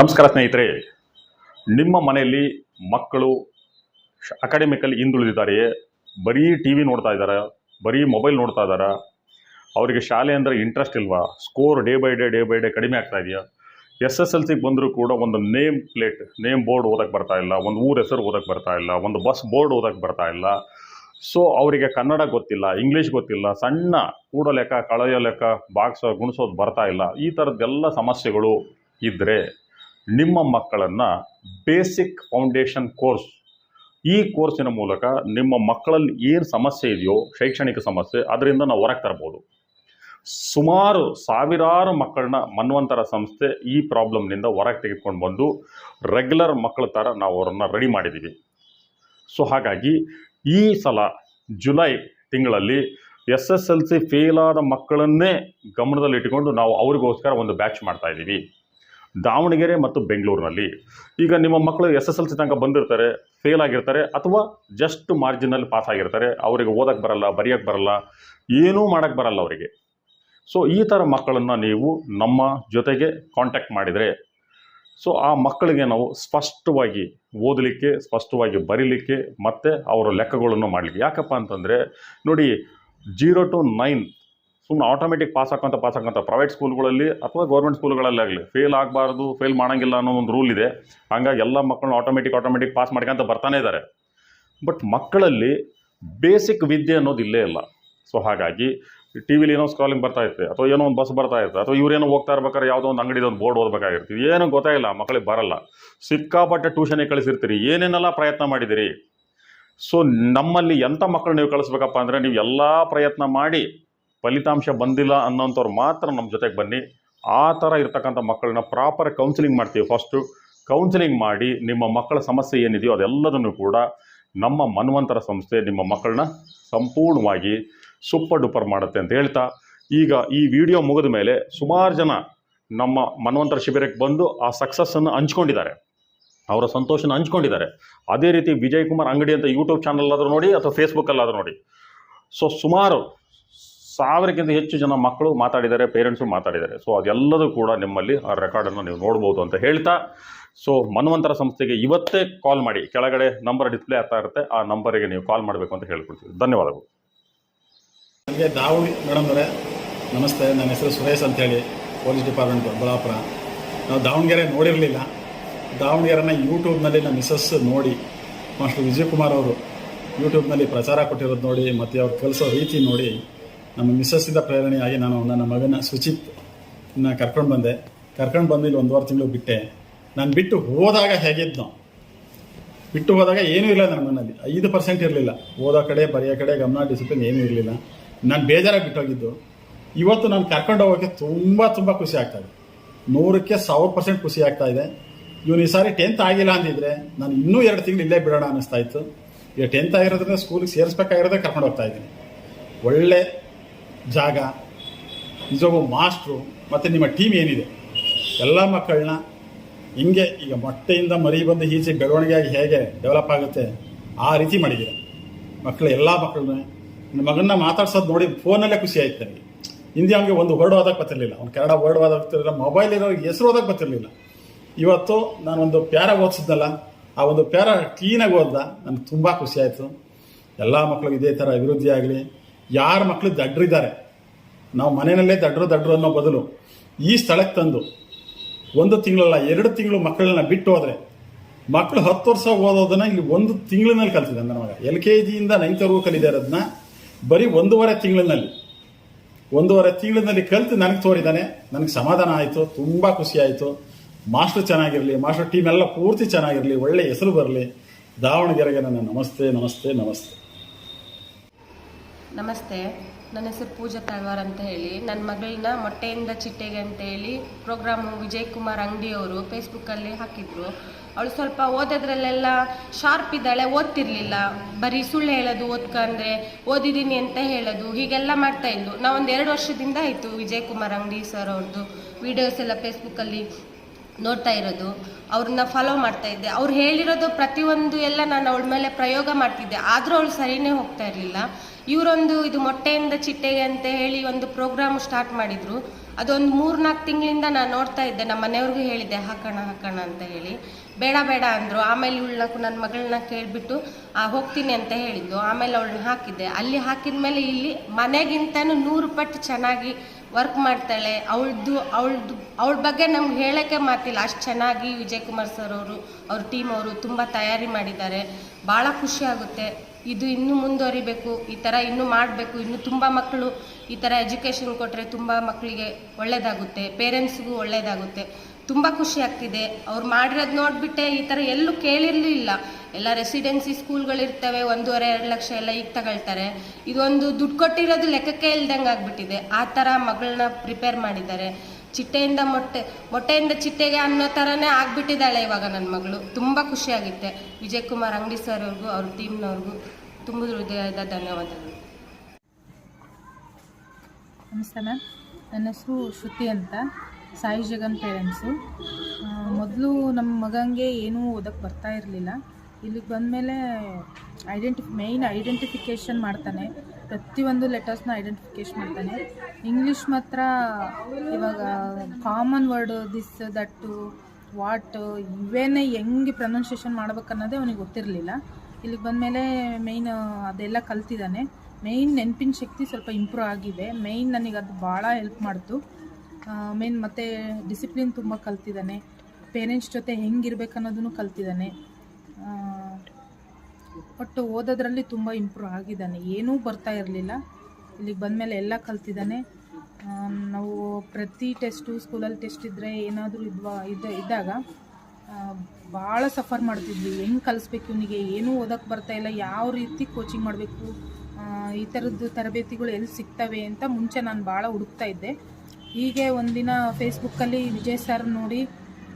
ನಮಸ್ಕಾರ ಸ್ನೇಹಿತರೆ. ನಿಮ್ಮ ಮನೆಯಲ್ಲಿ ಮಕ್ಕಳು ಅಕಾಡೆಮಿಕಲ್ಲಿ ಹಿಂದುಳಿದಿದ್ದಾರೆಯೇ? ಬರೀ ಟಿ ವಿ ನೋಡ್ತಾ ಇದ್ದಾರೆ? ಬರೀ ಮೊಬೈಲ್ ನೋಡ್ತಾ ಇದ್ದಾರೆ? ಅವರಿಗೆ ಶಾಲೆ ಅಂದರೆ ಇಂಟ್ರೆಸ್ಟ್ ಇಲ್ವಾ? Score day by day day by day ಕಡಿಮೆ ಆಗ್ತಾ ಇದೆಯಾ? ಎಸ್ ಎಸ್ ಎಲ್ ಸಿಗೆ ಬಂದರೂ ಕೂಡ ಒಂದು ನೇಮ್ ಪ್ಲೇಟ್ ನೇಮ್ ಬೋರ್ಡ್ ಓದಕ್ಕೆ ಬರ್ತಾ ಇಲ್ಲ. ಒಂದು ಊರ ಹೆಸರು ಓದಕ್ಕೆ ಬರ್ತಾ ಇಲ್ಲ. ಒಂದು ಬಸ್ ಬೋರ್ಡ್ ಓದಕ್ಕೆ ಬರ್ತಾ ಇಲ್ಲ. ಸೊ ಅವರಿಗೆ ಕನ್ನಡ ಗೊತ್ತಿಲ್ಲ ಇಂಗ್ಲೀಷ್ ಗೊತ್ತಿಲ್ಲ, ಸಣ್ಣ ಕೂಡೋ ಲೆಕ್ಕ ಕಳೆಯೋ ಲೆಕ್ಕ ಬಾಕ್ಸ್ ಗುಣಿಸೋದು ಬರ್ತಾ ಇಲ್ಲ. ಈ ಥರದ್ದೆಲ್ಲ ಸಮಸ್ಯೆಗಳು ಇದ್ದರೆ ನಿಮ್ಮ ಮಕ್ಕಳನ್ನು ಬೇಸಿಕ್ ಫೌಂಡೇಶನ್ ಕೋರ್ಸ್ ಈ ಕೋರ್ಸಿನ ಮೂಲಕ ನಿಮ್ಮ ಮಕ್ಕಳಲ್ಲಿ ಏನು ಸಮಸ್ಯೆ ಇದೆಯೋ, ಶೈಕ್ಷಣಿಕ ಸಮಸ್ಯೆ, ಅದರಿಂದ ನಾವು ಹೊರಗೆ ತರ್ಬೋದು. ಸುಮಾರು ಸಾವಿರಾರು ಮಕ್ಕಳನ್ನ ಮನ್ವಂತರ ಸಂಸ್ಥೆ ಈ ಪ್ರಾಬ್ಲಮ್ನಿಂದ ಹೊರಗೆ ತೆಗೆದುಕೊಂಡು ಬಂದು ರೆಗ್ಯುಲರ್ ಮಕ್ಕಳ ಥರ ನಾವು ಅವರನ್ನು ರೆಡಿ ಮಾಡಿದ್ದೀವಿ ಸೊ ಹಾಗಾಗಿ ಈ ಸಲ ಜುಲೈ ತಿಂಗಳಲ್ಲಿ S S L C fail ಆದ ಮಕ್ಕಳನ್ನೇ ಗಮನದಲ್ಲಿಟ್ಟುಕೊಂಡು ನಾವು ಅವರಿಗೋಸ್ಕರ ಒಂದು ಬ್ಯಾಚ್ ಮಾಡ್ತಾ ಇದ್ದೀವಿ ದಾವಣಗೆರೆ ಮತ್ತು ಬೆಂಗಳೂರಿನಲ್ಲಿ. ಈಗ ನಿಮ್ಮ ಮಕ್ಕಳು ಎಸ್ ಎಸ್ ಎಲ್ ಸಿ ತನಕ ಬಂದಿರ್ತಾರೆ ಫೇಲ್ ಆಗಿರ್ತಾರೆ ಅಥವಾ ಜಸ್ಟ್ ಮಾರ್ಜಿನಲ್ಲಿ ಪಾಸ್ ಆಗಿರ್ತಾರೆ, ಅವರಿಗೆ ಓದಕ್ಕೆ ಬರಲ್ಲ ಬರೆಯೋಕ್ಕೆ ಬರಲ್ಲ, ಏನೂ ಮಾಡೋಕ್ಕೆ ಬರಲ್ಲ ಅವರಿಗೆ. ಸೊ ಈ ಥರ ಮಕ್ಕಳನ್ನು ನೀವು ನಮ್ಮ ಜೊತೆಗೆ ಕಾಂಟ್ಯಾಕ್ಟ್ ಮಾಡಿದರೆ ಸೊ ಆ ಮಕ್ಕಳಿಗೆ ನಾವು ಸ್ಪಷ್ಟವಾಗಿ ಓದಲಿಕ್ಕೆ, ಸ್ಪಷ್ಟವಾಗಿ ಬರೀಲಿಕ್ಕೆ ಮತ್ತು ಅವರ ಲೆಕ್ಕಗಳನ್ನು ಮಾಡಲಿಕ್ಕೆ. ಯಾಕಪ್ಪ ಅಂತಂದರೆ, ನೋಡಿ ಜೀರೋ ಟು ನೈನ್ ಸುಮ್ಮನೆ ಆಟೋಮೆಟಿಕ್ ಪಾಸ್ ಹಾಕೋಂತ ಪಾಸ್ ಹಾಕೋಂತ ಪ್ರೈವೇಟ್ ಸ್ಕೂಲ್ಗಳಲ್ಲಿ ಅಥವಾ ಗೌರ್ಮೆಂಟ್ ಸ್ಕೂಲ್ಗಳಲ್ಲಾಗಲಿ ಫೇಲ್ ಆಗಬಾರ್ದು ಫೇಲ್ ಮಾಡೋಂಗಿಲ್ಲ ಅನ್ನೋ ಒಂದು ರೂಲ್ ಇದೆ. ಹಾಗಾಗಿ ಎಲ್ಲ ಮಕ್ಕಳನ್ನ ಆಟೋಮೆಟಿಕ್ ಆಟೋಮೆಟಿಕ್ ಪಾಸ್ ಮಾಡ್ಕೊಂತ ಬರ್ತಾನೆ ಇದ್ದಾರೆ ಬಟ್ ಮಕ್ಕಳಲ್ಲಿ ಬೇಸಿಕ್ ವಿದ್ಯೆ ಅನ್ನೋದು ಇಲ್ಲೇ ಇಲ್ಲ. ಸೊ ಹಾಗಾಗಿ ಟಿ ವಿಲಿ ಏನೋ ಸ್ಕಾಲಿಂಗ್ ಬರ್ತಾ ಇರುತ್ತೆ ಅಥವಾ ಏನೋ ಒಂದು ಬಸ್ ಬರ್ತಾ ಇರುತ್ತೆ ಅಥವಾ ಇವರೇನೋ ಹೋಗ್ತಾ ಇರ್ಬೇಕಾದ್ರೆ ಯಾವುದೋ ಒಂದು ಅಂಗಡಿದ ಒಂದು ಬೋರ್ಡ್ ಓದಬೇಕಾಗಿರ್ತೀವಿ. ಏನೂ ಗೊತ್ತಾಗಿಲ್ಲ ಮಕ್ಕಳಿಗೆ ಬರಲ್ಲ. ಸಿಕ್ಕಾಪಟ್ಟೆ ಟ್ಯೂಷನಿಗೆ ಕಳಿಸಿರ್ತೀರಿ, ಏನೇನೆಲ್ಲ ಪ್ರಯತ್ನ ಮಾಡಿದಿರಿ. ಸೊ ನಮ್ಮಲ್ಲಿ ಎಂಥ ಮಕ್ಕಳು ನೀವು ಕಳಿಸ್ಬೇಕಪ್ಪ ಅಂದರೆ ನೀವು ಎಲ್ಲ ಪ್ರಯತ್ನ ಮಾಡಿ ಫಲಿತಾಂಶ ಬಂದಿಲ್ಲ ಅನ್ನೋಂಥವ್ರು ಮಾತ್ರ ನಮ್ಮ ಜೊತೆಗೆ ಬನ್ನಿ. ಆ ಥರ ಇರ್ತಕ್ಕಂಥ ಮಕ್ಕಳನ್ನ ಪ್ರಾಪರ್ ಕೌನ್ಸಿಲಿಂಗ್ ಮಾಡ್ತೀವಿ ಫಸ್ಟು ಕೌನ್ಸಿಲಿಂಗ್ ಮಾಡಿ ನಿಮ್ಮ ಮಕ್ಕಳ ಸಮಸ್ಯೆ ಏನಿದೆಯೋ ಅದೆಲ್ಲದನ್ನು ಕೂಡ ನಮ್ಮ ಮನ್ವಂತರ ಸಂಸ್ಥೆ ನಿಮ್ಮ ಮಕ್ಕಳನ್ನ ಸಂಪೂರ್ಣವಾಗಿ ಸೂಪರ್ ಡೂಪರ್ ಮಾಡುತ್ತೆ ಅಂತ ಹೇಳ್ತಾ, ಈಗ ಈ ವಿಡಿಯೋ ಮುಗಿದ ಮೇಲೆ ಸುಮಾರು ಜನ ನಮ್ಮ ಮನ್ವಂತರ ಶಿಬಿರಕ್ಕೆ ಬಂದು ಆ ಸಕ್ಸಸ್ಸನ್ನು ಹಂಚ್ಕೊಂಡಿದ್ದಾರೆ. ಅವರ ಸಂತೋಷನ ಹಂಚ್ಕೊಂಡಿದ್ದಾರೆ. ಅದೇ ರೀತಿ ವಿಜಯ್ ಕುಮಾರ್ ಅಂಗಡಿ ಅಂತ ಯೂಟ್ಯೂಬ್ ಚಾನಲ್ ಆದರೂ ನೋಡಿ ಅಥವಾ ಫೇಸ್ಬುಕ್ಕಲ್ಲಾದರೂ ನೋಡಿ. ಸೊ ಸುಮಾರು ಸಾವಿರಕ್ಕಿಂತ ಹೆಚ್ಚು ಜನ ಮಕ್ಕಳು ಮಾತಾಡಿದ್ದಾರೆ ಪೇರೆಂಟ್ಸು ಮಾತಾಡಿದ್ದಾರೆ. ಸೊ ಅದೆಲ್ಲದೂ ಕೂಡ ನಿಮ್ಮಲ್ಲಿ ಆ ರೆಕಾರ್ಡನ್ನು ನೀವು ನೋಡ್ಬೋದು ಅಂತ ಹೇಳ್ತಾ ಸೊ ಮನ್ವಂತರ ಸಂಸ್ಥೆಗೆ ಇವತ್ತೇ ಕಾಲ್ ಮಾಡಿ. ಕೆಳಗಡೆ ನಂಬರ್ ಡಿಸ್ಪ್ಲೇ ಆಗ್ತಾ ಇರುತ್ತೆ, ಆ ನಂಬರಿಗೆ ನೀವು ಕಾಲ್ ಮಾಡಬೇಕು ಅಂತ ಹೇಳ್ಕೊಡ್ತೀವಿ. ಧನ್ಯವಾದಗಳು. ನನಗೆ ದಾವಣಿ ಮೇಡಮ್ ನಮಸ್ತೆ. ನನ್ನ ಹೆಸರು ಸುರೇಶ್ ಅಂತೇಳಿ ಪೊಲೀಸ್ ಡಿಪಾರ್ಟ್ಮೆಂಟ್ ದೊಡ್ಡಬಳ್ಳಾಪುರ ನಾವು ದಾವಣಗೆರೆ ನೋಡಿರಲಿಲ್ಲ. ದಾವಣಗೆರೆನ ಯೂಟ್ಯೂಬ್ನಲ್ಲಿ ನಮ್ಮ ಮಿಸಸ್ ನೋಡಿ, ಮಾಸ್ಟರ್ ವಿಜಯಕುಮಾರ್ ಅವರು ಯೂಟ್ಯೂಬ್ನಲ್ಲಿ ಪ್ರಚಾರ ಕೊಟ್ಟಿರೋದು ನೋಡಿ, ಮತ್ತು ಅವ್ರು ಕಲಿಸೋ ರೀತಿ ನೋಡಿ ನಮ್ಮ ಮಿಸ್ಸಸ್ಸಿಂದ ಪ್ರೇರಣೆಯಾಗಿ ನಾನು ನನ್ನ ಮಗನ ಸುಚಿತ್ ಕರ್ಕೊಂಡು ಬಂದೆ. ಕರ್ಕೊಂಡು ಬಂದು ಇಲ್ಲಿ ಒಂದೂವರೆ ತಿಂಗಳು ಬಿಟ್ಟೆ. ನಾನು ಬಿಟ್ಟು ಹೋದಾಗ ಹೇಗಿದ್ನೋ. ಬಿಟ್ಟು ಹೋದಾಗ ಏನೂ ಇಲ್ಲ ನನ್ನ ಐದು ಪರ್ಸೆಂಟ್ ಇರಲಿಲ್ಲ. ಓದೋ ಕಡೆ, ಬರೆಯೋ ಕಡೆ, ಗಮನ ಡಿಸಿಪ್ಲಿನ್ ಏನೂ ಇರಲಿಲ್ಲ. ನಾನು ಬೇಜಾರಾಗಿ ಬಿಟ್ಟೋಗಿದ್ದು. ಇವತ್ತು ನಾನು ಕರ್ಕೊಂಡು ಹೋಗೋಕ್ಕೆ ತುಂಬ ತುಂಬ ಖುಷಿ ಆಗ್ತಾ ಇದೆ. ನೂರಕ್ಕೆ ಸಾವಿರ ಪರ್ಸೆಂಟ್ ಖುಷಿ ಆಗ್ತಾ ಇದೆ. ಇವನು ಈ ಸಾರಿ ಟೆಂತ್ ಆಗಿಲ್ಲ ಅಂದಿದ್ರೆ ನಾನು ಇನ್ನೂ ಎರಡು ತಿಂಗಳು ಇಲ್ಲೇ ಬಿಡೋಣ ಅನ್ನಿಸ್ತಾ ಇತ್ತು. ಈಗ ಟೆಂತ್ ಆಗಿರೋದ್ರಿಂದ ಸ್ಕೂಲಿಗೆ ಸೇರಿಸ್ಬೇಕಾಗಿರೋದೇ ಕರ್ಕೊಂಡು ಹೋಗ್ತಾ ಇದ್ದೀನಿ. ಒಳ್ಳೆ ಜಾಗ ನಿಜವಾಗೂ ಮಾಸ್ಟ್ರು ಮತ್ತು ನಿಮ್ಮ ಟೀಮ್ ಏನಿದೆ? ಎಲ್ಲ ಮಕ್ಕಳನ್ನ ಹಿಂಗೆ ಈಗ ಮೊಟ್ಟೆಯಿಂದ ಮರಿ ಬಂದು ಈಚೆ ಬೆಳವಣಿಗೆಯಾಗಿ ಹೇಗೆ ಡೆವಲಪ್ ಆಗುತ್ತೆ, ಆ ರೀತಿ ಮಾಡಿದ್ದೀರ? ಮಕ್ಕಳು, ಎಲ್ಲ ಮಕ್ಕಳನ್ನ ನನ್ನ ಮಗನ್ನ ಮಾತಾಡ್ಸೋದು ನೋಡಿ ಫೋನಲ್ಲೇ ಖುಷಿ ಆಯ್ತು ನನಗೆ ಹಿಂದಿ ಅವನಿಗೆ ಒಂದು ವರ್ಡ್ ಓದಕ್ಕೆ ಬರ್ತಿರಲಿಲ್ಲ. ಅವ್ನು ಕನ್ನಡ ವರ್ಡ್ ಓದಕ್ಕೆ ಮೊಬೈಲ್ ಇರೋ ಹೆಸರು ಓದಕ್ಕೆ ಬರ್ತಿರಲಿಲ್ಲ. ಇವತ್ತು ನಾನೊಂದು ಪ್ಯಾರ ಓದಿಸಿದ್ನಲ್ಲ, ಆ ಒಂದು ಪ್ಯಾರ ಕ್ಲೀನಾಗಿ ಓದ್ದ, ನನಗೆ ತುಂಬ ಖುಷಿ ಆಯಿತು. ಎಲ್ಲ ಮಕ್ಕಳಿಗೆ ಇದೇ ಥರ ಅಭಿವೃದ್ಧಿ ಆಗಲಿ. ಯಾರ ಮಕ್ಕಳು ದಡ್ರಿದ್ದಾರೆ? ನಾವು ಮನೆಯಲ್ಲೇ ದಡ್ರು ದಡ್ರು ಅನ್ನೋ ಬದಲು ಈ ಸ್ಥಳಕ್ಕೆ ತಂದು ಒಂದು ತಿಂಗಳಲ್ಲ ಎರಡು ತಿಂಗಳು ಮಕ್ಕಳನ್ನ ಬಿಟ್ಟು ಹೋದರೆ ಮಕ್ಕಳು ಹತ್ತು ವರ್ಷ ಓದೋದನ್ನ ಇಲ್ಲಿ ಒಂದು ತಿಂಗಳಿನಲ್ಲಿ ಕಲ್ತಿದ್ದಾನೆ ನನ್ನ ಮಗ. ಎಲ್ ಕೆ ಜಿಯಿಂದ ನೈನ್ತ್ವರೆಗೂ ಕಲಿದೆ ಇರೋದನ್ನ ಬರೀ ಒಂದೂವರೆ ತಿಂಗಳಿನಲ್ಲಿ. ಒಂದೂವರೆ ತಿಂಗಳಿನಲ್ಲಿ ಕಲಿತು ನನಗೆ ತೋರಿದ್ದಾನೆ ನನಗೆ ಸಮಾಧಾನ ಆಯಿತು, ತುಂಬ ಖುಷಿ ಆಯಿತು. ಮಾಸ್ಟರ್ ಚೆನ್ನಾಗಿರಲಿ, ಮಾಸ್ಟರ್ ಟೀಮ್ ಎಲ್ಲ ಪೂರ್ತಿ ಚೆನ್ನಾಗಿರಲಿ, ಒಳ್ಳೆ ಹೆಸರು ಬರಲಿ. ದಾವಣಗೆರೆಗೆ ನನ್ನ ನಮಸ್ತೆ ನಮಸ್ತೆ ನಮಸ್ತೆ. ನಮಸ್ತೆ, ನನ್ನ ಹೆಸರು ಪೂಜಾ ತಳ್ವಾರ್ ಅಂತ ಹೇಳಿ. ನನ್ನ ಮಗಳನ್ನ ಮೊಟ್ಟೆಯಿಂದ ಚಿಟ್ಟೆಗೆ ಅಂತ ಹೇಳಿ ಪ್ರೋಗ್ರಾಮು ವಿಜಯ್ ಕುಮಾರ್ ಅಂಗಡಿಯವರು ಫೇಸ್ಬುಕ್ಕಲ್ಲಿ ಹಾಕಿದ್ರು. ಅವಳು ಸ್ವಲ್ಪ ಓದೋದ್ರಲ್ಲೆಲ್ಲ ಶಾರ್ಪ್ ಇದ್ದಾಳೆ, ಓದ್ತಿರ್ಲಿಲ್ಲ. ಬರೀ ಸುಳ್ಳು ಹೇಳೋದು ಓದ್ಕಂದ್ರೆ ಓದಿದ್ದೀನಿ ಅಂತ ಹೇಳೋದು, ಹೀಗೆಲ್ಲ ಮಾಡ್ತಾ ಇದ್ಲು. ನಾವು ಒಂದು ಎರಡು ವರ್ಷದಿಂದ ಆಯಿತು ವಿಜಯ್ ಕುಮಾರ್ ಅಂಗಡಿ ಸರ್ ಅವ್ರದ್ದು ವಿಡಿಯೋಸ್ ಎಲ್ಲ ಫೇಸ್ಬುಕ್ಕಲ್ಲಿ ನೋಡ್ತಾ ಇರೋದು. ಅವ್ರನ್ನ ಫಾಲೋ ಮಾಡ್ತಾ ಇದ್ದೆ. ಅವ್ರು ಹೇಳಿರೋದು ಪ್ರತಿಯೊಂದು ಎಲ್ಲ ನಾನು ಅವಳ ಮೇಲೆ ಪ್ರಯೋಗ ಮಾಡ್ತಿದ್ದೆ. ಆದರೂ ಅವಳು ಸರಿನೇ ಹೋಗ್ತಾ ಇರಲಿಲ್ಲ. ಇವರೊಂದು ಇದು ಮೊಟ್ಟೆಯಿಂದ ಚಿಟ್ಟೆಗೆ ಅಂತ ಹೇಳಿ ಒಂದು ಪ್ರೋಗ್ರಾಮ್ ಸ್ಟಾರ್ಟ್ ಮಾಡಿದ್ರು. ಅದೊಂದು ಮೂರ್ನಾಲ್ಕು ತಿಂಗಳಿಂದ ನಾನು ನೋಡ್ತಾ ಇದ್ದೆ, ನಮ್ಮ ಮನೆಯವ್ರಿಗೂ ಹೇಳಿದ್ದೆ, ಹಾಕೋಣ ಹಾಕೋಣ ಅಂತ ಹೇಳಿ. ಬೇಡ ಬೇಡ ಅಂದರು. ಆಮೇಲೆ ಇವಳನ್ನ ನನ್ನ ಮಗಳನ್ನ ಕೇಳಿಬಿಟ್ಟು ಹೋಗ್ತೀನಿ ಅಂತ ಹೇಳಿದ್ದು. ಆಮೇಲೆ ಅವಳನ್ನ ಹಾಕಿದ್ದೆ. ಅಲ್ಲಿ ಹಾಕಿದ ಮೇಲೆ ಇಲ್ಲಿ ಮನೆಗಿಂತನೂ ನೂರು ಪಟ್ಟು ಚೆನ್ನಾಗಿ ವರ್ಕ್ ಮಾಡ್ತಾಳೆ. ಅವಳದು ಅವಳದು, ಅವಳ ಬಗ್ಗೆ ನಮ್ಗೆ ಹೇಳೋಕ್ಕೆ ಮಾತಿಲ್ಲ. ಅಷ್ಟು ಚೆನ್ನಾಗಿ ವಿಜಯ್ ಕುಮಾರ್ ಸರ್ ಅವರು, ಅವ್ರ ಟೀಮ್ ಅವರು ತುಂಬ ತಯಾರಿ ಮಾಡಿದ್ದಾರೆ. ಭಾಳ ಖುಷಿ ಆಗುತ್ತೆ. ಇದು ಇನ್ನೂ ಮುಂದುವರಿಬೇಕು, ಈ ಥರ ಇನ್ನೂ ಮಾಡಬೇಕು. ಇನ್ನು ತುಂಬ ಮಕ್ಕಳು ಈ ಥರ ಎಜುಕೇಷನ್ ಕೊಟ್ಟರೆ ತುಂಬ ಮಕ್ಕಳಿಗೆ ಒಳ್ಳೆಯದಾಗುತ್ತೆ ಪೇರೆಂಟ್ಸ್ಗೂ ಒಳ್ಳೆಯದಾಗುತ್ತೆ ತುಂಬ ಖುಷಿ ಆಗ್ತಿದೆ. ಅವ್ರು ಮಾಡಿರೋದು ನೋಡಿಬಿಟ್ಟೆ ಈ ಥರ ಎಲ್ಲೂ ಕೇಳಿರಲಿಲ್ಲ. ಎಲ್ಲ ರೆಸಿಡೆನ್ಸಿ ಸ್ಕೂಲ್ಗಳಿರ್ತವೆ ಒಂದೂವರೆ, ಎರಡು ಲಕ್ಷ ಎಲ್ಲ ಈಗ ತಗೊಳ್ತಾರೆ. ಇದೊಂದು ದುಡ್ಡು ಕೊಟ್ಟಿರೋದು ಲೆಕ್ಕಕ್ಕೆ ಇಲ್ದಂಗೆ ಆಗಿಬಿಟ್ಟಿದೆ ಆ ಥರ ಮಗಳನ್ನ ಪ್ರಿಪೇರ್ ಮಾಡಿದ್ದಾರೆ. ಚಿಟ್ಟೆಯಿಂದ ಮೊಟ್ಟೆ, ಮೊಟ್ಟೆಯಿಂದ ಚಿಟ್ಟೆಗೆ ಅನ್ನೋ ಥರನೇ ಆಗಿಬಿಟ್ಟಿದ್ದಾಳೆ ಇವಾಗ ನನ್ನ ಮಗಳು. ತುಂಬ ಖುಷಿಯಾಗುತ್ತೆ. ವಿಜಯ್ ಕುಮಾರ್ ಅಂಗಡಿ ಸರ್ ಅವ್ರಿಗೂ ಅವ್ರ ಟೀಮ್ನವ್ರಿಗೂ ತುಂಬ ಹೃದಯದ ಧನ್ಯವಾದಗಳು. ನಮಸ್ತೆ ಮ್ಯಾಮ್. ನನ್ನ ಹೆಸರು ಶ್ರುತಿ ಅಂತ. ಸಾಯಿ ಜಗನ್ ಪೇರೆಂಟ್ಸು. ಮೊದಲು ನಮ್ಮ ಮಗನಿಗೆ ಏನೂ ಓದಕ್ಕೆ ಬರ್ತಾ ಇರಲಿಲ್ಲ. ಇಲ್ಲಿಗೆ ಬಂದಮೇಲೆ ಐಡೆಂಟಿ ಮೇಯ್ನ್ ಐಡೆಂಟಿಫಿಕೇಷನ್ ಮಾಡ್ತಾನೆ. ಪ್ರತಿಯೊಂದು ಲೆಟರ್ಸ್ನ ಐಡೆಂಟಿಫಿಕೇಶನ್ ಮಾಡ್ತಾನೆ. ಇಂಗ್ಲೀಷ್ ಮಾತ್ರ ಇವಾಗ common word this that what ಇವೇನೇ ಹೆಂಗೆ ಪ್ರೊನೌನ್ಸಿಯೇಷನ್ ಮಾಡ್ಬೇಕನ್ನೋದೇ ಅವನಿಗೆ ಗೊತ್ತಿರಲಿಲ್ಲ. ಇಲ್ಲಿಗೆ ಬಂದಮೇಲೆ ಮೇಯ್ನ್ ಅದೆಲ್ಲ ಕಲ್ತಿದ್ದಾನೆ. ಮೇಯ್ನ್ ನೆನಪಿನ ಶಕ್ತಿ ಸ್ವಲ್ಪ ಇಂಪ್ರೂವ್ ಆಗಿದೆ. ಮೇಯ್ನ್ ನನಗೆ ಅದು ಭಾಳ ಹೆಲ್ಪ್ ಮಾಡ್ತು. ಮೇನ್ ಮತ್ತು ಡಿಸಿಪ್ಲಿನ್ ತುಂಬ ಕಲ್ತಿದ್ದಾನೆ. ಪೇರೆಂಟ್ಸ್ ಜೊತೆ ಹೆಂಗಿರ್ಬೇಕು ಅನ್ನೋದನ್ನು ಕಲ್ತಿದ್ದಾನೆ. ಒಟ್ಟು ಓದೋದ್ರಲ್ಲಿ ತುಂಬ ಇಂಪ್ರೂವ್ ಆಗಿದ್ದಾನೆ. ಏನೂ ಬರ್ತಾ ಇರಲಿಲ್ಲ. ಇಲ್ಲಿಗೆ ಬಂದಮೇಲೆ ಎಲ್ಲ ಕಲ್ತಿದ್ದಾನೆ. ನಾವು ಪ್ರತಿ ಟೆಸ್ಟು, ಸ್ಕೂಲಲ್ಲಿ ಟೆಸ್ಟ್ ಇದ್ದರೆ ಏನಾದರೂ ಇದ್ವಾ, ಇದ್ದ, ಇದ್ದಾಗ ಭಾಳ ಸಫರ್ ಮಾಡ್ತಿದ್ವಿ. ಹೆಂಗೆ ಕಲಿಸ್ಬೇಕು ಇವನಿಗೆ? ಏನೂ ಓದೋಕ್ಕೆ ಬರ್ತಾ ಇಲ್ಲ. ಯಾವ ರೀತಿ ಕೋಚಿಂಗ್ ಮಾಡಬೇಕು? ಈ ಥರದ್ದು ತರಬೇತಿಗಳು ಎಲ್ಲಿ ಸಿಗ್ತವೆ ಅಂತ ಮುಂಚೆ ನಾನು ಭಾಳ ಹುಡುಕ್ತಾ ಇದ್ದೆ. ಹೀಗೆ ಒಂದಿನ ಫೇಸ್ಬುಕ್ಕಲ್ಲಿ ವಿಜಯ್ ಸರ್ ನೋಡಿ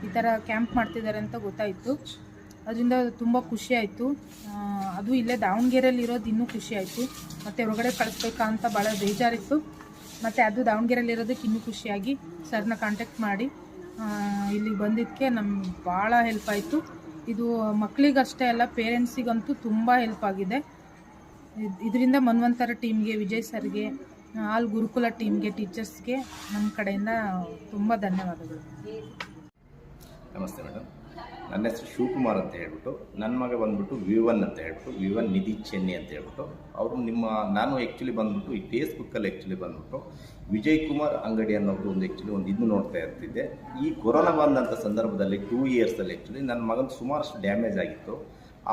ಈ ಥರ ಕ್ಯಾಂಪ್ ಮಾಡ್ತಿದ್ದಾರೆ ಅಂತ ಗೊತ್ತಾಯಿತು. ಅದರಿಂದ ತುಂಬ ಖುಷಿ ಆಯಿತು. ಅದು ಇಲ್ಲೇ ದಾವಣಗೆರೆಯಲ್ಲಿ ಇರೋದು ಇನ್ನೂ ಖುಷಿ ಆಯಿತು. ಮತ್ತು ಹೊರಗಡೆ ಕಳಿಸ್ಬೇಕಾ ಅಂತ ಭಾಳ ಬೇಜಾರಿತ್ತು. ಮತ್ತು ಅದು ದಾವಣಗೆರೆಯಲ್ಲಿ ಇರೋದಕ್ಕೆ ಇನ್ನೂ ಖುಷಿಯಾಗಿ ಸರ್ನ ಕಾಂಟ್ಯಾಕ್ಟ್ ಮಾಡಿ ಇಲ್ಲಿಗೆ ಬಂದಿದ್ದಕ್ಕೆ ನಮ್ಗೆ ಭಾಳ ಹೆಲ್ಪ್ ಆಯಿತು. ಇದು ಮಕ್ಕಳಿಗಷ್ಟೇ ಅಲ್ಲ ಪೇರೆಂಟ್ಸಿಗಂತೂ ತುಂಬ ಹೆಲ್ಪ್ ಆಗಿದೆ. ಇದರಿಂದ ಮನ್ವಂತರ ಟೀಮ್ಗೆ ವಿಜಯ್ ಸರ್ಗೆ ಆಲ್ ಗುರುಕುಲ ಟೀಮ್ಗೆ ಟೀಚರ್ಸ್ಗೆ ನಮ್ಮ ಕಡೆಯಿಂದ ತುಂಬ ಧನ್ಯವಾದಗಳು. ನಮಸ್ತೆ ಮೇಡಮ್. ನನ್ನ ಹೆಸರು ಶಿವಕುಮಾರ್ ಅಂತ ಹೇಳ್ಬಿಟ್ಟು ನನ್ನ ಮಗ ಬಂದ್ಬಿಟ್ಟು ವಿ ಒನ್ ಅಂತ ಹೇಳ್ಬಿಟ್ಟು ವಿ ಒನ್ ನಿಧಿ ಚೆನ್ನಿ ಅಂತ ಹೇಳ್ಬಿಟ್ಟು, ಅವರು ನಿಮ್ಮ, ನಾನು ಆ್ಯಕ್ಚುಲಿ ಬಂದ್ಬಿಟ್ಟು ಈ ಫೇಸ್ಬುಕ್ಕಲ್ಲಿ ಆ್ಯಕ್ಚುಲಿ ಬಂದ್ಬಿಟ್ಟು ವಿಜಯ್ ಕುಮಾರ್ ಅಂಗಡಿ ಅನ್ನೋದು ಒಂದು ಆ್ಯಕ್ಚುಲಿ ಒಂದು ಇದು ನೋಡ್ತಾ ಇರ್ತಿದ್ದೆ. ಈ ಕೊರೋನಾ ಬಂದಂಥ ಸಂದರ್ಭದಲ್ಲಿ ಟೂ ಇಯರ್ಸಲ್ಲಿ ಆ್ಯಕ್ಚುಲಿ ನನ್ನ ಮಗನ ಸುಮಾರಷ್ಟು ಡ್ಯಾಮೇಜ್ ಆಗಿತ್ತು.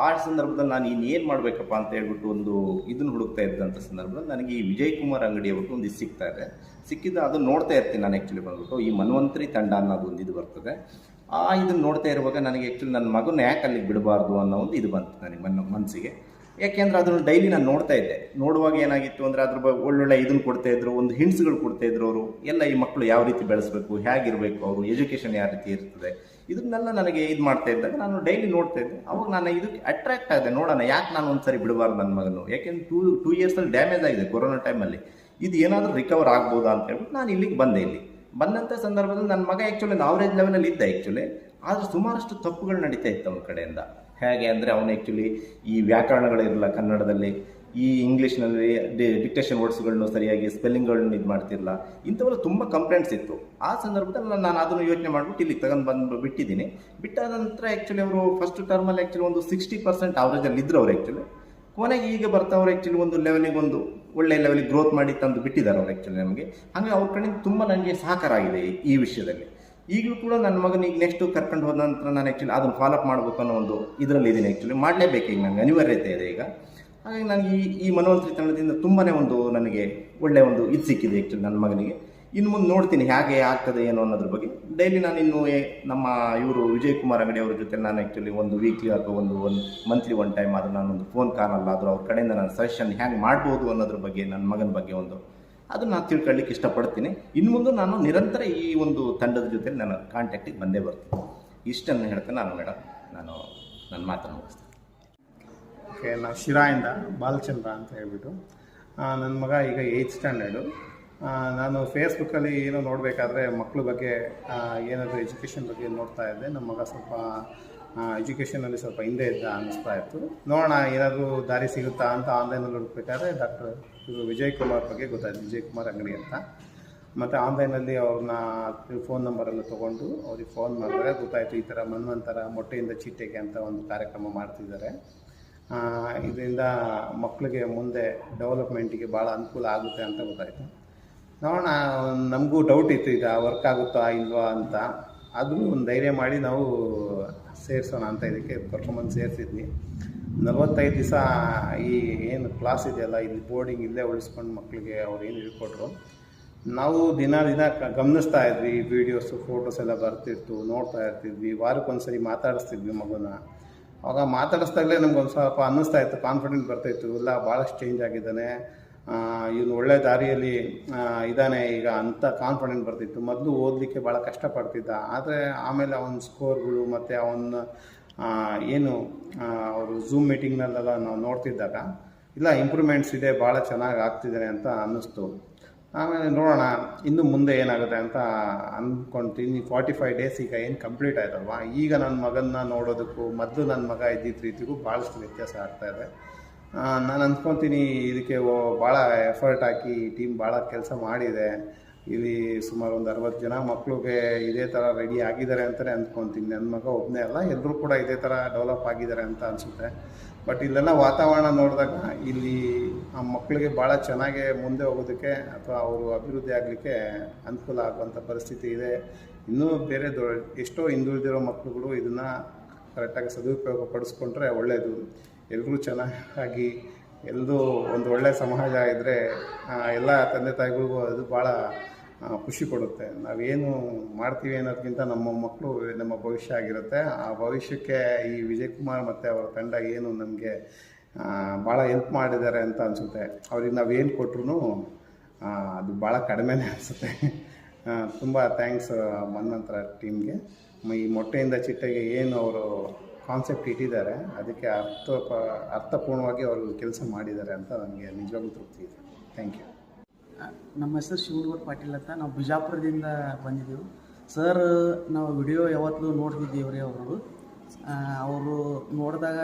ಆ ಸಂದರ್ಭದಲ್ಲಿ ನಾನು ಇನ್ನೇನು ಮಾಡಬೇಕಪ್ಪ ಅಂತ ಹೇಳ್ಬಿಟ್ಟು ಒಂದು ಇದನ್ನು ಹುಡುಕ್ತಾ ಇದ್ದಂಥ ಸಂದರ್ಭದಲ್ಲಿ ನನಗೆ ಈ ವಿಜಯ್ ಕುಮಾರ್ ಅಂಗಡಿ ಒಂದು ಇದು ಸಿಗ್ತಾ ಇದೆ. ಸಿಕ್ಕಿದ್ದು ಅದು ನೋಡ್ತಾ ಇರ್ತೀನಿ ನಾನು ಆ್ಯಕ್ಚುಲಿ ಬಂದ್ಬಿಟ್ಟು. ಈ ಮನ್ವಂತರಿ ತಂಡ ಅನ್ನೋದು ಒಂದು ಇದು ಬರ್ತದೆ. ಆ ಇದನ್ನು ನೋಡ್ತಾ ಇರುವಾಗ ನನಗೆ ಆ್ಯಕ್ಚುಲಿ ನನ್ನ ಮಗನ ಯಾಕೆ ಅಲ್ಲಿಗೆ ಬಿಡಬಾರ್ದು ಅನ್ನೋ ಒಂದು ಇದು ಬಂತು ನನಗೆ ಮನ ಮನಸ್ಸಿಗೆ ಯಾಕೆಂದ್ರೆ ಅದನ್ನು ಡೈಲಿ ನಾನು ನೋಡ್ತಾ ಇದ್ದೆ. ನೋಡುವಾಗ ಏನಾಗಿತ್ತು ಅಂದರೆ ಅದ್ರ ಬಗ್ಗೆ ಒಳ್ಳೊಳ್ಳೆ ಇದನ್ನು ಕೊಡ್ತಾ ಇದ್ರು, ಒಂದು ಹಿಂಟ್ಸ್ಗಳು ಕೊಡ್ತಾ ಇದ್ರು ಅವರು. ಎಲ್ಲ ಈ ಮಕ್ಕಳು ಯಾವ ರೀತಿ ಬೆಳೆಸಬೇಕು, ಹೇಗಿರಬೇಕು ಅವರು ಎಜುಕೇಷನ್ ಯಾವ ರೀತಿ ಇರ್ತದೆ. ಇದನ್ನೆಲ್ಲ ನನಗೆ ಇದು ಮಾಡ್ತಾ ಇದ್ದಾಗ ನಾನು ಡೈಲಿ ನೋಡ್ತಾ ಇದ್ದೆ. ಅವಾಗ ನಾನು ಇದಕ್ಕೆ ಅಟ್ರಾಕ್ಟ್ ಆಗಿದೆ ನೋಡೋಣ, ಯಾಕೆ ನಾನು ಒಂದ್ಸರಿ ಬಿಡಬಾರ್ದು ನನ್ನ ಮಗನು ಯಾಕೆಂದ್ರೆ ಟೂ ಟೂ ಇಯರ್ಸಲ್ಲಿ ಡ್ಯಾಮೇಜ್ ಆಗಿದೆ ಕೊರೋನಾ ಟೈಮಲ್ಲಿ ಇದು ಏನಾದರೂ ರಿಕವರ್ ಆಗ್ಬೋದಾ ಅಂತ ಹೇಳ್ಬಿಟ್ಟು ನಾನು ಇಲ್ಲಿಗೆ ಬಂದೆ ಇಲ್ಲಿ. ಬಂದಂಥ ಸಂದರ್ಭದಲ್ಲಿ ನನ್ನ ಮಗ ಆ್ಯಕ್ಚುಲಿ ಒಂದು ಆವ್ರೇಜ್ ಲೆವೆಲಲ್ಲಿ ಇದ್ದ ಆ್ಯಕ್ಚುಲಿ ಆದರೆ ಸುಮಾರಷ್ಟು ತಪ್ಪುಗಳು ನಡೀತಾ ಇತ್ತು ಅವನ ಕಡೆಯಿಂದ. ಹೇಗೆ ಅಂದರೆ ಅವನು ಆ್ಯಕ್ಚುಲಿ ಈ ವ್ಯಾಕರಣಗಳಿರಲ್ಲ ಕನ್ನಡದಲ್ಲಿ, ಈ ಇಂಗ್ಲೀಷ್ನಲ್ಲಿ ಡಿಕ್ಟೇಷನ್ ವರ್ಡ್ಸ್ಗಳನ್ನು ಸರಿಯಾಗಿ ಸ್ಪೆಲ್ಲಿಂಗ್ಗಳನ್ನ ಇದು ಮಾಡ್ತಿರಲ್ಲ ಇಂಥವೆಲ್ಲ ತುಂಬ ಕಂಪ್ಲೇಂಟ್ಸ್ ಇತ್ತು. ಆ ಸಂದರ್ಭದಲ್ಲಿ ನಾನು ಅದನ್ನು ಯೋಚನೆ ಮಾಡಿಬಿಟ್ಟು ಇಲ್ಲಿ ತಗೊಂಡು ಬಂದು ಬಿಟ್ಟಿದ್ದೀನಿ. ಬಿಟ್ಟಾದ ನಂತರ ಆ್ಯಕ್ಚುಲಿ ಅವರು ಫಸ್ಟ್ ಟರ್ಮಲ್ಲಿ ಆ್ಯಕ್ಚುಲಿ ಒಂದು ಸಿಕ್ಸ್ಟಿ ಪರ್ಸೆಂಟ್ ಅವರೇಜಲ್ಲಿ ಇದ್ದರು ಅವ್ರು ಆ್ಯಕ್ಚುಲಿ ಕೊನೆಗೆ ಈಗ ಬರ್ತಾವ್ರು ಆ್ಯಕ್ಚುಲಿ ಒಂದು ಲೆವೆಲಿಗೆ ಒಂದು ಒಳ್ಳೆ ಲೆವೆಲಿಗೆ ಗ್ರೋತ್ ಮಾಡಿ ತಂದು ಬಿಟ್ಟಿದ್ದಾರೆ ಅವ್ರು ಆ್ಯಕ್ಚುಲಿ ನಮಗೆ. ಹಾಗೆ ಅವ್ರ ಕಡೆಯಿಂದ ತುಂಬ ನನಗೆ ಸಹಕಾರ ಆಗಿದೆ ಈ- ವಿಷಯದಲ್ಲಿ. ಈಗಲೂ ಕೂಡ ನನ್ನ ಮಗನ ಈಗ ನೆಕ್ಸ್ಟ್ ಕರ್ಕೊಂಡು ಹೋದ ನಂತರ ನಾನು ಆ್ಯಕ್ಚುಲಿ ಅದನ್ನು ಫಾಲೋಅಪ್ ಮಾಡಬೇಕು ಅನ್ನೋ ಒಂದು ಇದರಲ್ಲಿ ಇದ್ದೀನಿ ಆ್ಯಕ್ಚುಲಿ ಮಾಡಲೇಬೇಕು ಈಗ ನನಗೆ ಅನಿವಾರ್ಯತೆ ಇದೆ ಈಗ. ಹಾಗಾಗಿ ನನಗೆ ಈ ಈ ಮನವಂತ್ರಿ ತಂಡದಿಂದ ತುಂಬಾ ಒಂದು ನನಗೆ ಒಳ್ಳೆಯ ಒಂದು ಇದು ಸಿಕ್ಕಿದೆ ಆ್ಯಕ್ಚುಲಿ ನನ್ನ ಮಗನಿಗೆ. ಇನ್ನು ಮುಂದೆ ನೋಡ್ತೀನಿ ಹೇಗೆ ಆಗ್ತದೆ ಏನು ಅನ್ನೋದ್ರ ಬಗ್ಗೆ. ಡೈಲಿ ನಾನು ಇನ್ನು ನಮ್ಮ ಇವರು ವಿಜಯ್ ಕುಮಾರ್ ಅಂಗಡಿ ಅವ್ರ ಜೊತೆ ನಾನು ಆ್ಯಕ್ಚುಲಿ ಒಂದು ವೀಕ್ಲಿ ಅಥವಾ ಒಂದು ಒಂದು ಮಂತ್ಲಿ ಒನ್ ಟೈಮ್ ಆದರೂ ನಾನೊಂದು ಫೋನ್ ಕಾಲಲ್ಲಾದರೂ ಅವ್ರ ಕಡೆಯಿಂದ ನಾನು ಸಜೆಷನ್ ಹೇಗೆ ಮಾಡ್ಬೋದು ಅನ್ನೋದ್ರ ಬಗ್ಗೆ, ನನ್ನ ಮಗನ ಬಗ್ಗೆ ಒಂದು ಅದನ್ನು ನಾನು ತಿಳ್ಕೊಳ್ಳಿಕ್ಕೆ ಇಷ್ಟಪಡ್ತೀನಿ. ಇನ್ನು ಮುಂದೆ ನಾನು ನಿರಂತರ ಈ ಒಂದು ತಂಡದ ಜೊತೆ ನಾನು ಕಾಂಟ್ಯಾಕ್ಟಿಗೆ ಬಂದೇ ಬರ್ತೀನಿ. ಇಷ್ಟನ್ನು ಹೇಳ್ತೇನೆ ನಾನು ಮೇಡಮ್ ನಾನು ನನ್ನ ಮಾತನ್ನು ಮುಗಿಸ್ತೀನಿ. ಓಕೆ ನಾನು ಶಿರಾಯಿಂದ ಬಾಲಚಂದ್ರ ಅಂತ ಹೇಳ್ಬಿಟ್ಟು ನನ್ನ ಮಗ ಈಗ ಏಯ್ತ್ ಸ್ಟ್ಯಾಂಡರ್ಡು ನಾನು ಫೇಸ್ಬುಕ್ಕಲ್ಲಿ ಏನೋ ನೋಡಬೇಕಾದ್ರೆ ಮಕ್ಕಳ ಬಗ್ಗೆ ಏನಾದರೂ ಎಜುಕೇಷನ್ ಬಗ್ಗೆ ನೋಡ್ತಾ ಇದ್ದೆ. ನಮ್ಮ ಮಗ ಸ್ವಲ್ಪ ಎಜುಕೇಷನಲ್ಲಿ ಸ್ವಲ್ಪ ಹಿಂದೆ ಇದ್ದ ಅನ್ನಿಸ್ತಾ ಇತ್ತು. ನೋಡೋಣ, ಏನಾದರೂ ದಾರಿ ಸಿಗುತ್ತಾ ಅಂತ ಆನ್ಲೈನಲ್ಲಿ ಹುಡುಕ್ಬೇಕಾದ್ರೆ ಡಾಕ್ಟರ್ ಇದು ವಿಜಯ್ ಕುಮಾರ್ ಬಗ್ಗೆ ಗೊತ್ತಾಯ್ತು. ವಿಜಯ್ ಕುಮಾರ್ ಅಂಗಡಿ ಅಂತ. ಮತ್ತು ಆನ್ಲೈನಲ್ಲಿ ಅವ್ರನ್ನ ಫೋನ್ ನಂಬರೆಲ್ಲ ತೊಗೊಂಡು ಅವ್ರಿಗೆ ಫೋನ್ ಮಾಡಿದ್ರೆ ಗೊತ್ತಾಯಿತು, ಈ ಥರ ಮನ್ವಂತರ ಮೊಟ್ಟೆಯಿಂದ ಚಿಟ್ಟೆಗೆ ಅಂತ ಒಂದು ಕಾರ್ಯಕ್ರಮ ಮಾಡ್ತಿದ್ದಾರೆ. ಇದರಿಂದ ಮಕ್ಕಳಿಗೆ ಮುಂದೆ ಡೆವಲಪ್ಮೆಂಟಿಗೆ ಭಾಳ ಅನುಕೂಲ ಆಗುತ್ತೆ ಅಂತ ಗೊತ್ತಾಯಿತು. ನೋಡೋಣ, ನಮಗೂ ಡೌಟ್ ಇತ್ತು, ಇದು ವರ್ಕ್ ಆಗುತ್ತಾ ಇಲ್ವಾ ಅಂತ. ಆದರೂ ಒಂದು ಧೈರ್ಯ ಮಾಡಿ ನಾವು ಸೇರಿಸೋಣ ಅಂತ ಇದಕ್ಕೆ ಕರ್ಕೊಂಬಂದು ಸೇರಿಸಿದ್ವಿ. ನಲವತ್ತೈದು ದಿವಸ ಈ ಏನು ಕ್ಲಾಸ್ ಇದೆಯಲ್ಲ, ಇಲ್ಲಿ ಬೋರ್ಡಿಂಗ್ ಇಲ್ಲೇ ಉಳಿಸ್ಕೊಂಡು ಮಕ್ಕಳಿಗೆ ಅವ್ರು ಏನು ಹೇಳ್ಕೊಟ್ರು. ನಾವು ದಿನ ದಿನ ಗಮನಿಸ್ತಾ ಇದ್ವಿ ವೀಡಿಯೋಸು ಫೋಟೋಸ್ ಎಲ್ಲ ಬರ್ತಿತ್ತು, ನೋಡ್ತಾ ಇರ್ತಿದ್ವಿ ವಾರಕ್ಕೊಂದ್ಸರಿ ಮಾತಾಡಿಸ್ತಿದ್ವಿ ಮಗುನ. ಆವಾಗ ಮಾತಾಡಿಸ್ದಾಗಲೇ ನಮ್ಗೆ ಒಂದು ಸ್ವಲ್ಪ ಅನ್ನಿಸ್ತಾ ಇತ್ತು ಕಾನ್ಫಿಡೆಂಟ್ ಬರ್ತಾಯಿತ್ತು ಇಲ್ಲ ಭಾಳಷ್ಟು ಚೇಂಜ್ ಆಗಿದ್ದಾನೆ. ಇವನು ಒಳ್ಳೆ ದಾರಿಯಲ್ಲಿ ಇದ್ದಾನೆ. ಈಗ ಅಂತ ಕಾನ್ಫಿಡೆಂಟ್ ಬರ್ತಿತ್ತು. ಮೊದಲು ಓದಲಿಕ್ಕೆ ಭಾಳ ಕಷ್ಟಪಡ್ತಿದ್ದ. ಆದರೆ ಆಮೇಲೆ ಅವನ ಸ್ಕೋರ್ಗಳು ಮತ್ತು ಅವನ ಏನು ಅವರು ಝೂಮ್ ಮೀಟಿಂಗ್ನಲ್ಲೆಲ್ಲ ನಾವು ನೋಡ್ತಿದ್ದಾಗ, ಇಲ್ಲ ಇಂಪ್ರೂವ್ಮೆಂಟ್ಸ್ ಇದೆ ಭಾಳ ಚೆನ್ನಾಗಿ ಆಗ್ತಿದ್ದಾನೆ ಅಂತ ಅನ್ನಿಸ್ತು. ಆಮೇಲೆ ನೋಡೋಣ, ಇನ್ನು ಮುಂದೆ ಏನಾಗುತ್ತೆ ಅಂತ ಅಂದ್ಕೊಳ್ತೀನಿ ಫಾರ್ಟಿ ಫೈವ್ ಡೇಸ್ ಈಗ ಏನು ಕಂಪ್ಲೀಟ್ ಆಯ್ತಲ್ವಾ? ಈಗ ನನ್ನ ಮಗನ್ನ ನೋಡೋದಕ್ಕೂ, ಮೊದಲು ನನ್ನ ಮಗ ಇದ್ದಿದ್ದ ರೀತಿಗೂ ಭಾಳಷ್ಟು ವ್ಯತ್ಯಾಸ ಆಗ್ತಾ ಇದೆ. ನಾನು ಅಂದ್ಕೊತೀನಿ ಇದಕ್ಕೆ ಭಾಳ ಎಫರ್ಟ್ ಹಾಕಿ ಟೀಮ್ ಭಾಳ ಕೆಲಸ ಮಾಡಿದೆ. ಇಲ್ಲಿ ಸುಮಾರು ಒಂದು ಅರವತ್ತು ಜನ ಮಕ್ಕಳಿಗೆ ಇದೇ ಥರ ರೆಡಿ ಆಗಿದ್ದಾರೆ ಅಂತಲೇ ಅಂದ್ಕೊತೀನಿ ನನ್ನ ಮಗ ಒಬ್ಬನೇ ಅಲ್ಲ ಎಲ್ಲರೂ ಕೂಡ ಇದೇ ಥರ ಡೆವಲಪ್ ಆಗಿದ್ದಾರೆ ಅಂತ ಅನಿಸುತ್ತೆ. ಬಟ್ ಇಲ್ಲೆಲ್ಲ ವಾತಾವರಣ ನೋಡಿದಾಗ ಇಲ್ಲಿ ಆ ಮಕ್ಕಳಿಗೆ ಭಾಳ ಚೆನ್ನಾಗಿ ಮುಂದೆ ಹೋಗೋದಕ್ಕೆ ಅಥವಾ ಅವರು ಅಭಿವೃದ್ಧಿ ಆಗಲಿಕ್ಕೆ ಅನುಕೂಲ ಆಗುವಂಥ ಪರಿಸ್ಥಿತಿ ಇದೆ. ಇನ್ನೂ ಬೇರೆ ದೊಡ್ಡ, ಎಷ್ಟೋ ಹಿಂದುಳಿದಿರೋ ಮಕ್ಕಳುಗಳು ಇದನ್ನು ಕರೆಕ್ಟಾಗಿ ಸದುಪಯೋಗ ಪಡಿಸ್ಕೊಂಡ್ರೆ ಒಳ್ಳೆಯದು ಎಲ್ಲರೂ ಚೆನ್ನಾಗಿ ಎಲ್ಲರೂ ಒಂದು ಒಳ್ಳೆಯ ಸಮಾಜ ಇದ್ದರೆ ಎಲ್ಲ ತಂದೆ ತಾಯಿಗಳಿಗೂ ಅದು ಭಾಳ ಖುಷಿ ಕೊಡುತ್ತೆ. ನಾವೇನು ಮಾಡ್ತೀವಿ ಅನ್ನೋದಕ್ಕಿಂತ ನಮ್ಮ ಮಕ್ಕಳು ನಮ್ಮ ಭವಿಷ್ಯ ಆಗಿರುತ್ತೆ. ಆ ಭವಿಷ್ಯಕ್ಕೆ ಈ ವಿಜಯ್ ಕುಮಾರ್ ಮತ್ತು ಅವರ ತಂಡ ಏನು ನಮಗೆ ಭಾಳ ಹೆಲ್ಪ್ ಮಾಡಿದ್ದಾರೆ ಅಂತ ಅನಿಸುತ್ತೆ. ಅವ್ರಿಗೆ ನಾವೇನು ಕೊಟ್ರು ಅದು ಭಾಳ ಕಡಿಮೆನೇ ಅನಿಸುತ್ತೆ. ತುಂಬ ಥ್ಯಾಂಕ್ಸ್ ಮನ್ವಂತರ ಟೀಮ್ಗೆ ಈ ಮೊಟ್ಟೆಯಿಂದ ಚಿಟ್ಟೆಗೆ ಏನು ಅವರು ಕಾನ್ಸೆಪ್ಟ್ ಇಟ್ಟಿದ್ದಾರೆ. ಅದಕ್ಕೆ ಅರ್ಥ, ಅರ್ಥಪೂರ್ಣವಾಗಿ ಅವರು ಕೆಲಸ ಮಾಡಿದ್ದಾರೆ ಅಂತ ನನಗೆ ನಿಜವಾಗ್ಲೂ ತೃಪ್ತಿ ಇದೆ. ಥ್ಯಾಂಕ್ ಯು ನಮ್ಮ ಹೆಸರು ಶಿವನಗೌಡ ಪಾಟೀಲ್ ಅಂತ. ನಾವು ಬಿಜಾಪುರದಿಂದ ಬಂದಿದ್ದೆವು. ಸರ್, ನಾವು ವಿಡಿಯೋ ಯಾವತ್ತೂ ನೋಡ್ತಿದ್ದೀವಿ ರೀ ಅವರು ಅವರು ನೋಡಿದಾಗ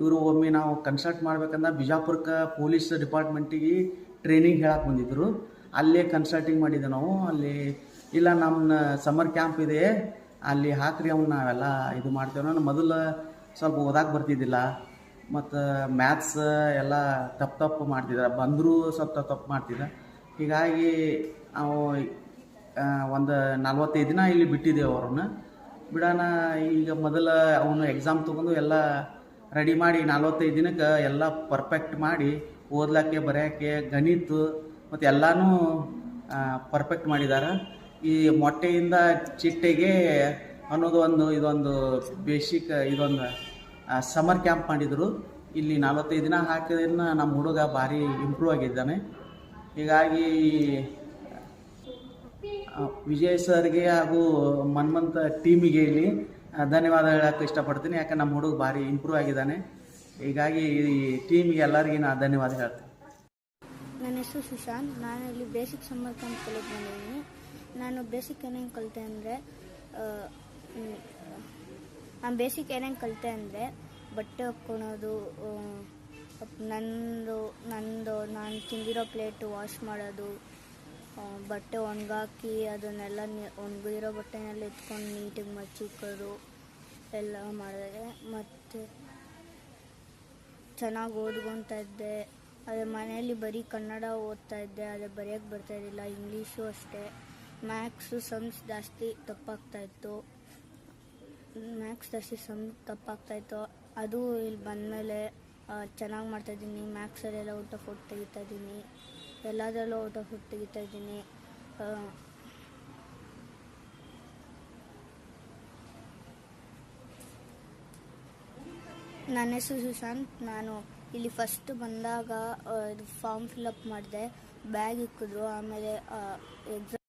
ಇವರು ಒಮ್ಮೆ ನಾವು ಕನ್ಸಲ್ಟ್ ಮಾಡ್ಬೇಕಂದ್ರೆ ಬಿಜಾಪುರಕ್ಕೆ ಪೊಲೀಸ್ ಡಿಪಾರ್ಟ್ಮೆಂಟಿಗೆ ಟ್ರೈನಿಂಗ್ ಹೇಳಕ್ಕೆ ಬಂದಿದ್ದರು ಅಲ್ಲೇ ಕನ್ಸಲ್ಟಿಂಗ್ ಮಾಡಿದ್ದೆ ನಾವು. ಅಲ್ಲಿ, ಇಲ್ಲ ನಮ್ಮ ಸಮ್ಮರ್ ಕ್ಯಾಂಪ್ ಇದೆ. ಅಲ್ಲಿ ಹಾಕ್ರಿ ಅವ್ನ ನಾವೆಲ್ಲ ಇದು ಮಾಡ್ತೇವೆ ನಾನು ಮೊದಲು ಸ್ವಲ್ಪ ಓದಕ್ಕೆ ಬರ್ತಿದ್ದಿಲ್ಲ. ಮತ್ತು ಮ್ಯಾಥ್ಸ್ ಎಲ್ಲ ತಪ್ಪು ತಪ್ಪು ಮಾಡ್ತಿದ್ದ ಬಂದರೂ ಸ್ವಲ್ಪ ತಪ್ಪು ಮಾಡ್ತಿದ್ದ. ಹೀಗಾಗಿ ನಾವು ಒಂದು ನಲ್ವತ್ತೈದು ದಿನ ಇಲ್ಲಿ ಬಿಟ್ಟಿದ್ದೇವೆ ಅವ್ರನ್ನ. ಬಿಡೋಣ ಈಗ ಮೊದಲ ಅವನು ಎಕ್ಸಾಮ್ ತೊಗೊಂಡು ಎಲ್ಲ ರೆಡಿ ಮಾಡಿ ನಲ್ವತ್ತೈದು ದಿನಕ್ಕೆ ಎಲ್ಲ ಪರ್ಫೆಕ್ಟ್ ಮಾಡಿ ಓದ್ಲಿಕ್ಕೆ ಬರೆಯೋಕ್ಕೆ ಗಣಿತ ಮತ್ತು ಎಲ್ಲನೂ ಪರ್ಫೆಕ್ಟ್ ಮಾಡಿದ್ದಾರೆ ಈ ಮೊಟ್ಟೆಯಿಂದ ಚಿಟ್ಟೆಗೆ ಅನ್ನೋದು ಒಂದು, ಇದೊಂದು ಬೇಸಿಕ್ ಇದೊಂದು ಸಮರ್ ಕ್ಯಾಂಪ್ ಮಾಡಿದರು. ಇಲ್ಲಿ ನಲವತ್ತೈದು ದಿನ ಹಾಕಿದ್ರಿಂದ ನಮ್ಮ ಹುಡುಗ ಭಾರಿ ಇಂಪ್ರೂವ್ ಆಗಿದ್ದಾನೆ. ಹೀಗಾಗಿ ವಿಜಯ್ ಸರ್ಗೆ ಹಾಗೂ ಮನ್ಮಂತ ಟೀಮಿಗೆ ಇಲ್ಲಿ ಧನ್ಯವಾದ ಹೇಳಕ್ಕೆ ಇಷ್ಟಪಡ್ತೀನಿ. ಯಾಕೆ ನಮ್ಮ ಹುಡುಗ ಭಾರಿ ಇಂಪ್ರೂವ್ ಆಗಿದ್ದಾನೆ. ಹೀಗಾಗಿ ಈ ಟೀಮಿಗೆ ಎಲ್ಲರಿಗೂ ನಾನು ಧನ್ಯವಾದ ಹೇಳ್ತೀನಿ. ನನ್ನ ಹೆಸರು ಸುಶಾಂತ್. ನಾನು ಇಲ್ಲಿ ಬೇಸಿಕ್ ಸಮ್ಮರ್ ಕ್ಯಾಂಪ್ ಕಲಿತು ಬಂದಿದ್ದೀನಿ. ನಾನು ಬೇಸಿಕ್ ಏನೇನು ಕಲಿತೆ ಅಂದರೆ ನಾನು ಬೇಸಿಕ್ ಏನೇನು ಕಲಿತೆ ಅಂದರೆ, ಬಟ್ಟೆ ಹಾಕ್ಕೊಳೋದು ನಂದು ನಂದು, ನಾನು ತಿಂದಿರೋ ಪ್ಲೇಟು ವಾಶ್ ಮಾಡೋದು ಬಟ್ಟೆ ಒಣಗಾಕಿ ಅದನ್ನೆಲ್ಲ ಒಣಗಿರೋ ಬಟ್ಟೆನೆಲ್ಲ ಎತ್ಕೊಂಡು ನೀಟಾಗಿ ಮಚ್ಚಿಕ್ಕೋದು ಎಲ್ಲ ಮಾಡಿದೆ. ಮತ್ತು ಚೆನ್ನಾಗಿ ಓದ್ಕೊತಾ ಇದ್ದೆ. ಅದೇ ಮನೆಯಲ್ಲಿ ಬರೀ ಕನ್ನಡ ಓದ್ತಾ ಇದ್ದೆ, ಅದೇ ಬರೆಯೋಕ್ಕೆ ಬರ್ತಾ ಇರಲಿಲ್ಲ ಇಂಗ್ಲೀಷು ಅಷ್ಟೇ. ಮ್ಯಾಕ್ಸು ಸಮ್ಸ್ ಜಾಸ್ತಿ ತಪ್ಪಾಗ್ತಾ ಇತ್ತು. ಮ್ಯಾಕ್ಸ್ ಜಾಸ್ತಿ ಸಮ್ ತಪ್ಪಾಗ್ತಾ ಇತ್ತು. ಅದು ಇಲ್ಲಿ ಬಂದಮೇಲೆ ಚೆನ್ನಾಗಿ ಮಾಡ್ತಾಯಿದ್ದೀನಿ ಮ್ಯಾಕ್ಸಲ್ಲೆಲ್ಲ ಆಫ್ ಔಟ್ ತೆಗಿತಾ ಇದ್ದೀನಿ. ಎಲ್ಲದರಲ್ಲೂ ಊಟ ಫುಡ್ ಔಟ್ ತೆಗಿತಾ ಇದ್ದೀನಿ. ಆ, ನನ್ನ ಹೆಸರು ಸುಶಾಂತ್. ನಾನು ಇಲ್ಲಿ ಫಸ್ಟ್ ಬಂದಾಗ ಇದು ಫಾರ್ಮ್ ಫಿಲಪ್ ಮಾಡಿದೆ. ಬ್ಯಾಗ್ ಇಕ್ಕಿದ್ರು. ಆಮೇಲೆ ಎಕ್ಸಾಮ್